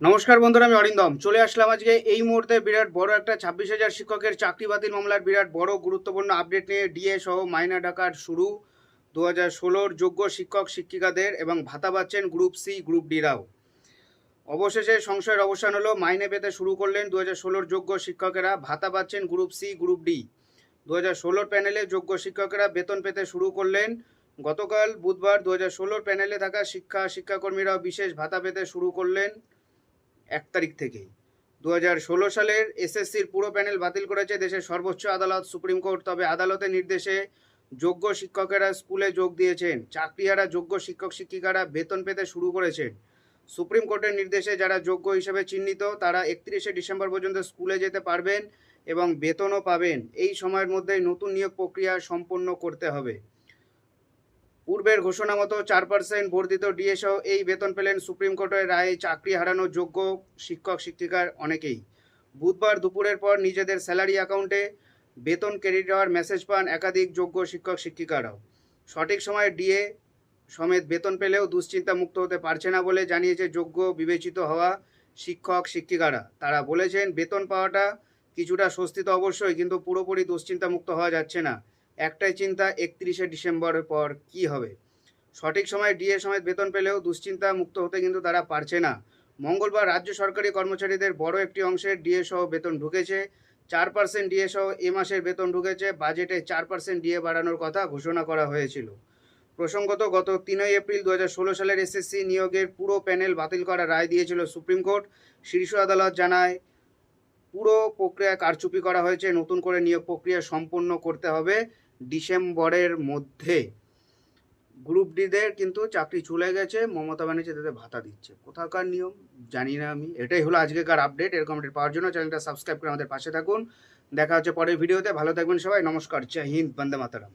নমস্কার বন্ধুরা, আমি অরিন্দম। চলে আসলাম আজকে এই মুহূর্তে বিরাট বড় একটা ছাব্বিশ হাজার শিক্ষকের চাকরি বাতিল মামলার বিরাট বড় গুরুত্বপূর্ণ আপডেট নিয়ে ডিএ সহ মাইনা ডাকার শুরু দু হাজার ষোলোর যোগ্য শিক্ষক, শিক্ষিকাদের এবং ভাতা পাচ্ছেন গ্রুপ সি গ্রুপ ডিরাও অবশেষে সংশয়ের অবসান হলো, মাইনে পেতে শুরু করলেন দু হাজার ষোলোর যোগ্য শিক্ষকেরা, ভাতা পাচ্ছেন গ্রুপ সি গ্রুপ ডি দু হাজার ষোলোর প্যানেলে যোগ্য শিক্ষকেরা বেতন পেতে শুরু করলেন। গতকাল বুধবার দু হাজার ষোলোর প্যানেলে থাকা শিক্ষা, শিক্ষাকর্মীরাও বিশেষ ভাতা পেতে শুরু করলেন। এক তারিখ থেকেই। দু হাজার ষোলো সালের এসএসসির পুরো প্যানেল বাতিল করেছে দেশের সর্বোচ্চ আদালত, সুপ্রিম কোর্ট। তবে আদালতের নির্দেশে যোগ্য শিক্ষকেরা স্কুলে যোগ দিয়েছেন। চাকরিহারা যোগ্য শিক্ষক শিক্ষিকারা বেতন পেতে শুরু করেছেন। সুপ্রিম কোর্টের নির্দেশে যারা যোগ্য হিসেবে চিহ্নিত, তারা একত্রিশে ডিসেম্বর পর্যন্ত স্কুলে যেতে পারবেন এবং বেতনও পাবেন। এই সময়ের মধ্যেই নতুন নিয়োগ প্রক্রিয়া সম্পন্ন করতে হবে। পূর্বের ঘোষণা মতো চার পার্সেন্ট বর্ধিত ডিএ সহ এই বেতন পেলেন সুপ্রিম কোর্টের রায়ে চাকরি হারানো যোগ্য শিক্ষক, শিক্ষিকার অনেকেই। বুধবার দুপুরের পর নিজেদের স্যালারি অ্যাকাউন্টে বেতন ক্রেডিট হওয়ার মেসেজ পান একাধিক যোগ্য শিক্ষক, শিক্ষিকারাও। সঠিক সময়ে ডিএ সমেত বেতন পেলেও দুশ্চিন্তা মুক্ত হতে পারছে না বলে জানিয়েছে যোগ্য বিবেচিত হওয়া শিক্ষক, শিক্ষিকারা। তারা বলেছেন, বেতন পাওয়াটা কিছুটা স্বস্তি তো অবশ্যই, কিন্তু পুরোপুরি দুশ্চিন্তা মুক্ত হওয়া যাচ্ছে না। একটাই চিন্তা, একত্রিশে ডিসেম্বরের পর কি হবে? সঠিক সময়ে ডিএ সমেত বেতন পেলেও দুশ্চিন্তা মুক্ত হতে কিন্তু তারা পারছে না। মঙ্গলবার রাজ্য সরকারি কর্মচারীদের বড় একটি অংশের ডিএ সহ বেতন ঢুকেছে। চার পার্সেন্ট ডিএ সহ এ মাসের বেতন ঢুকেছে। বাজেটে চার পার্সেন্ট ডিএ বাড়ানোর কথা ঘোষণা করা হয়েছিল। প্রসঙ্গত, গত তিনই এপ্রিল দু হাজার ষোলো সালের এসএসসি নিয়োগের পুরো প্যানেল বাতিল করার রায় দিয়েছিল সুপ্রিম কোর্ট। শীর্ষ আদালত জানায়, পুরো প্রক্রিয়া কারচুপি করা হয়েছে। নতুন করে নিয়োগ প্রক্রিয়া সম্পূর্ণ করতে হবে। ডিসেম্বরের মধ্যে গ্রুপ ডিদের কিন্তু চাকরি চলে গেছে, মমতা ব্যানার্জি তাদের ভাতা দিচ্ছে। কোথাকার নিয়ম? জানি না আমি। এটাই হলো আজকেকার আপডেট এরকম আপডেট পাওয়ার জন্য চ্যানেলটা সাবস্ক্রাইব করে আমাদের পাশে থাকুন। দেখা হচ্ছে পরের ভিডিওতে ভালো থাকবেন সবাই। নমস্কার। জয় হিন্দ। বন্দে মাতারাম।